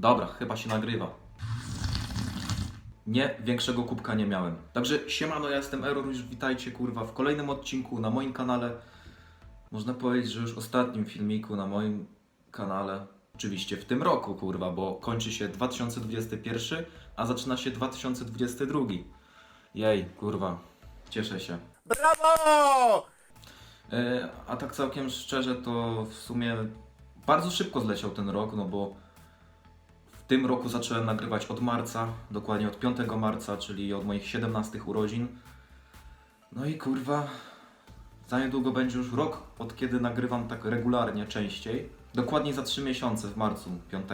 Dobra, chyba się nagrywa. Nie, większego kubka nie miałem. Także siemano, ja jestem Error, już witajcie kurwa w kolejnym odcinku na moim kanale. Można powiedzieć, że już ostatnim filmiku na moim kanale. Oczywiście w tym roku kurwa, bo kończy się 2021, a zaczyna się 2022. Jej, kurwa, cieszę się. Brawo! E, A tak całkiem szczerze, to w sumie bardzo szybko zleciał ten rok, no bo tym roku zacząłem nagrywać od marca, dokładnie od 5 marca, czyli od moich 17 urodzin. No i kurwa, za niedługo będzie już rok, od kiedy nagrywam tak regularnie, częściej. Dokładnie za 3 miesiące, w marcu, 5.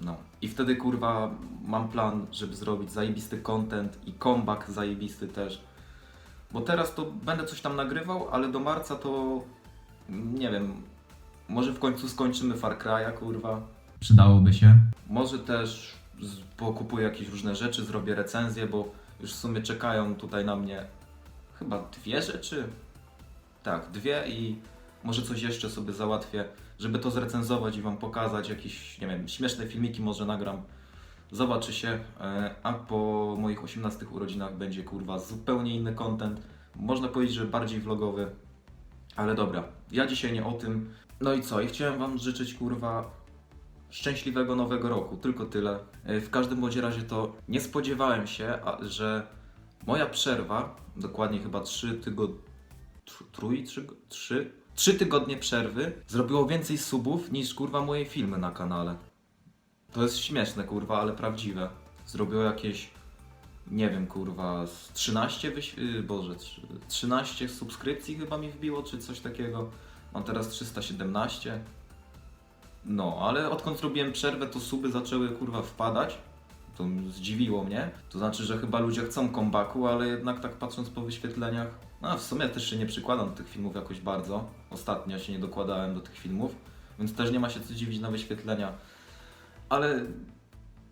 No. I wtedy kurwa mam plan, żeby zrobić zajebisty content i comeback zajebisty też. Bo teraz to będę coś tam nagrywał, ale do marca to nie wiem. Może w końcu skończymy Far Cry'a, kurwa. Przydałoby się. Może też pokupuję jakieś różne rzeczy, zrobię recenzję, bo już w sumie czekają tutaj na mnie chyba dwie rzeczy. Tak, dwie i może coś jeszcze sobie załatwię, żeby to zrecenzować i wam pokazać jakieś, nie wiem, śmieszne filmiki może nagram. Zobaczy się, e, a po moich 18 urodzinach będzie kurwa zupełnie inny content. Można powiedzieć, że bardziej vlogowy, ale dobra, ja dzisiaj nie o tym. No i co? I chciałem Wam życzyć kurwa szczęśliwego nowego roku, tylko tyle. E, W każdym bądź razie to nie spodziewałem się, że moja przerwa, dokładnie chyba 3 tygodnie, trój, trzy, trzy, trzy tygodnie przerwy, zrobiło więcej subów niż kurwa moje filmy na kanale. To jest śmieszne, kurwa, ale prawdziwe. Zrobiło jakieś, nie wiem, kurwa, z 13, wyś... y, Boże, trzy- 13 subskrypcji chyba mi wbiło, czy coś takiego. Mam teraz 317. No, ale odkąd zrobiłem przerwę, to suby zaczęły, kurwa, wpadać. To zdziwiło mnie. To znaczy, że chyba ludzie chcą comebacku, ale jednak tak patrząc po wyświetleniach, no w sumie też się nie przykładam do tych filmów jakoś bardzo. Ostatnio się nie dokładałem do tych filmów, więc też nie ma się co dziwić na wyświetlenia ale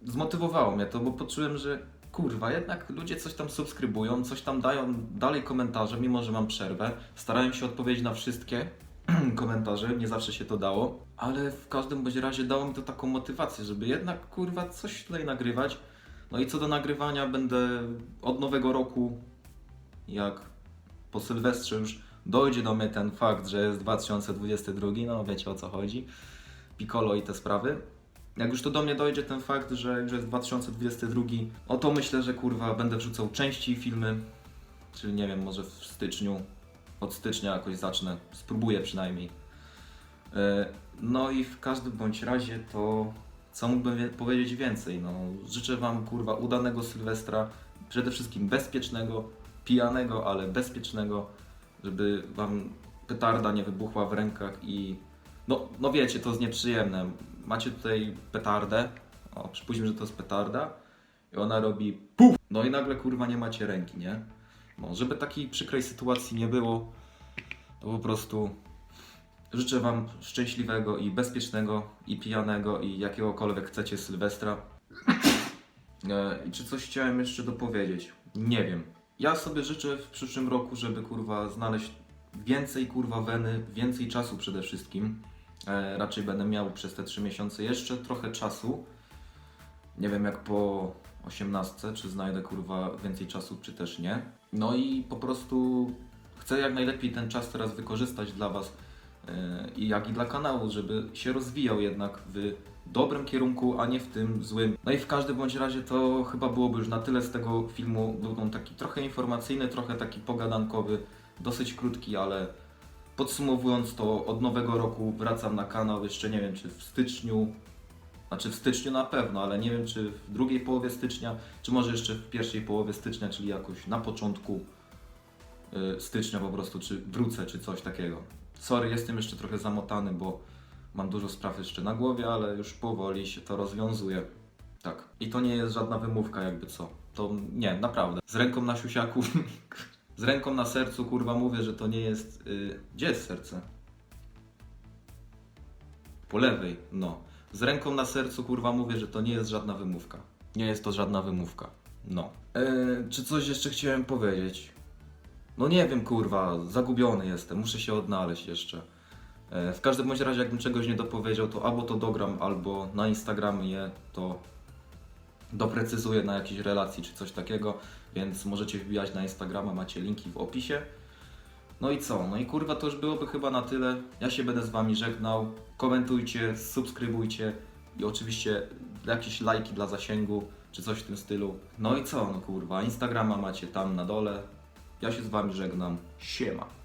zmotywowało mnie to, bo poczułem, że kurwa, jednak ludzie coś tam subskrybują, coś tam dają dalej komentarze, mimo że mam przerwę. Starałem się odpowiedzieć na wszystkie komentarze, nie zawsze się to dało, ale w każdym bądź razie dało mi to taką motywację, żeby jednak kurwa coś tutaj nagrywać. No i co do nagrywania, będę od nowego roku, jak po Sylwestrze już dojdzie do mnie ten fakt, że jest 2022, no wiecie o co chodzi, Piccolo i te sprawy. Jak już to do mnie dojdzie ten fakt, że już jest 2022, no to myślę, że kurwa będę wrzucał częściej filmy, czyli nie wiem, może w styczniu, od stycznia jakoś zacznę, spróbuję przynajmniej. E, No i w każdym bądź razie to co mógłbym wie- powiedzieć więcej, no życzę Wam kurwa udanego Sylwestra, przede wszystkim bezpiecznego, pijanego, ale bezpiecznego, żeby Wam petarda nie wybuchła w rękach i no, no wiecie, to jest nieprzyjemne. Macie tutaj petardę. O, przypuśćmy, że to jest petarda. I ona robi puf! No i nagle kurwa nie macie ręki, nie? No, żeby takiej przykrej sytuacji nie było, to po prostu życzę Wam szczęśliwego i bezpiecznego i pijanego i jakiegokolwiek chcecie Sylwestra. E, I czy coś chciałem jeszcze dopowiedzieć? Nie wiem. Ja sobie życzę w przyszłym roku, żeby kurwa znaleźć więcej kurwa weny, więcej czasu przede wszystkim. E, raczej będę miał przez te 3 miesiące jeszcze trochę czasu. Nie wiem jak po 18, czy znajdę kurwa więcej czasu, czy też nie. No i po prostu chcę jak najlepiej ten czas teraz wykorzystać dla Was e, i jak i dla kanału, żeby się rozwijał jednak w dobrym kierunku, a nie w tym złym. No i w każdym bądź razie to chyba byłoby już na tyle z tego filmu. Był on taki trochę informacyjny, trochę taki pogadankowy, dosyć krótki, ale Podsumowując to, od nowego roku wracam na kanał, jeszcze nie wiem czy w styczniu, znaczy w styczniu na pewno, ale nie wiem czy w drugiej połowie stycznia, czy może jeszcze w pierwszej połowie stycznia, czyli jakoś na początku y, stycznia po prostu, czy wrócę, czy coś takiego. Sorry, jestem jeszcze trochę zamotany, bo mam dużo spraw jeszcze na głowie, ale już powoli się to rozwiązuje. Tak. I to nie jest żadna wymówka, jakby co. To nie, naprawdę. Z ręką na siusiaku z ręką na sercu, kurwa, mówię, że to nie jest. y, gdzie jest serce? Po lewej, no. Z ręką na sercu, kurwa, mówię, że to nie jest żadna wymówka. Nie jest to żadna wymówka. No. E, czy coś jeszcze chciałem powiedzieć? No nie wiem, kurwa, zagubiony jestem, muszę się odnaleźć jeszcze. E, W każdym bądź razie, jakbym czegoś nie dopowiedział, to albo to dogram, albo na Instagramie to doprecyzuję na jakiejś relacji czy coś takiego, więc możecie wbijać na Instagrama, macie linki w opisie. No i co? No i kurwa to już byłoby chyba na tyle. Ja się będę z Wami żegnał. Komentujcie, subskrybujcie i oczywiście jakieś lajki dla zasięgu czy coś w tym stylu. No i co? No kurwa, Instagrama macie tam na dole. Ja się z Wami żegnam. Siema.